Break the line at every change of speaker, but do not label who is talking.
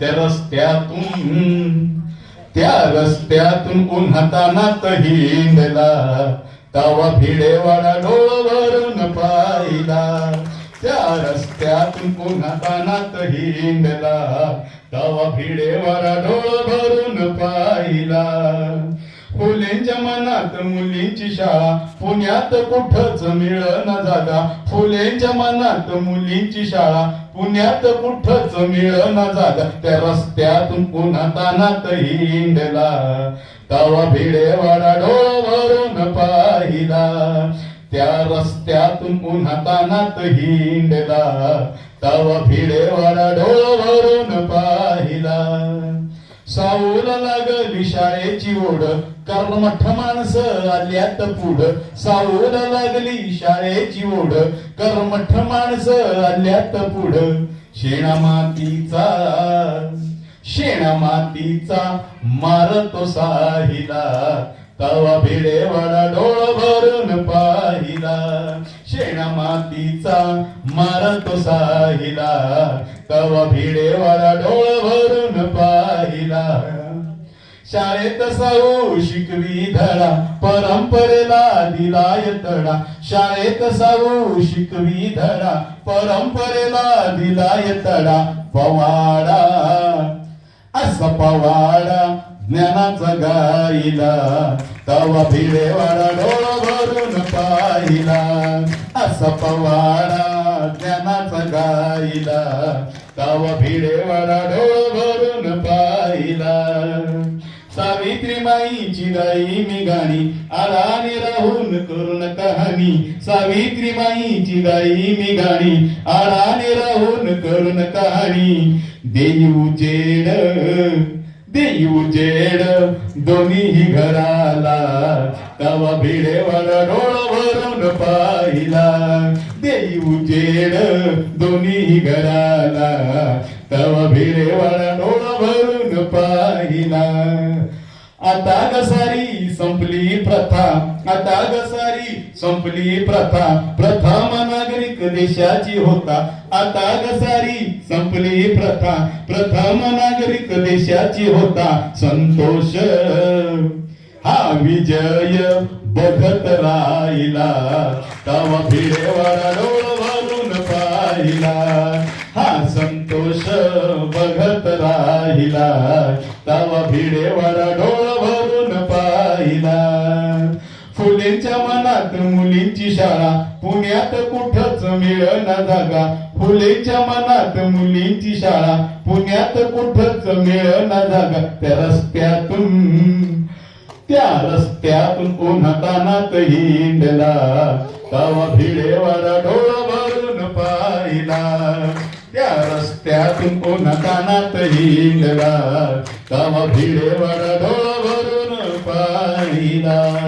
त्या रस्त्यातून त्या रस्त्यातून उन्हातानात हिंडला तावा भिडेवाडा डोळ भरून पाहिला. त्या रस्त्यातून उन्हातानात हिंडला तावा भिडेवाडा डोळ भरून पाहिला. फुलेंच्या मनात मुलींची शाळा पुण्यात कुठंच मिळन जागा. फुलेंच्या मनात मुलींची शाळा पुण्यात कुठंच मिळन जागा. त्या रस्त्यातून पुन्हा तानात हिंडला. तवा भिडेवाडा डोवरून पाहिला. त्या रस्त्यातून पुन्हा तानात हिंडला. तवा भिडेवाडा डोवरून साऊल लागली शाळेची ओढ. कर्मठ माणसं आल्यात पुढ. साऊल लागली शाळेची ओढ. कर्मठ माणसं आल्यात पुढ. शेणा मातीचा शेणा मातीचा मारतो साहिला. तवा भिडेवाडा डोळ भरून पाहिला. शेणा मातीचा मारतो साहिला. तवा भिडेवाडा डोळ भरून पाहिला. शाळेत साऊ शिकवी धडा परंपरेला दिला यतडा शाळेत साऊ शिकवी धडा परंपरेला दिला यतडा पवाडा असा पवाडा ज्ञानाचा गाईला तवा भिडेवाडा डोळ भरून पाहिला. असा पवाडा ज्ञानाचा गाईला तवा भिडेवाडा डोळ भरून पाहिला. सावित्रीमाईची गाई मी गाणी नि राहून करून कहाणी. सावित्रीमाईची गाई मी गाणी नि राहून करून कहाणी. देऊ जेड देऊ जेड दोन्ही घराला तवा भिडेवाडा डोळ भरून पाहिला. देऊ जेड दोन्ही घराला. तवा भिडेवाडा डोळ भरून पाहिला. आता गसारी संपली प्रथा. आता गसारी संपली प्रथा. प्रथम नागरिक देशाची होता. आता गसारी संपली प्रथा. प्रथम नागरिक देशाची होता. संतोष विजय बघत राहिला. तवा भिडेवाडा डोळ भरून पाहिला. हा संतोष बघत राहिला. तवा भिडेवाडा डोळ भरून पाहिला. फुलेच्या मनात मुलींची शाळा पुण्यात कुठच मिळना जागा. फुलेच्या मनात मुलींची शाळा पुण्यात कुठच मिळना जागा. त्या रस्त्यातून त्या रस्त्यातून उन्हातानात हिंडला तवा भिडेवाडा डोळा भरून पाहिला. त्या रस्त्यातून उन्हातानात हिंडला तवा भिडेवाडा डोळा भरून पाहिला.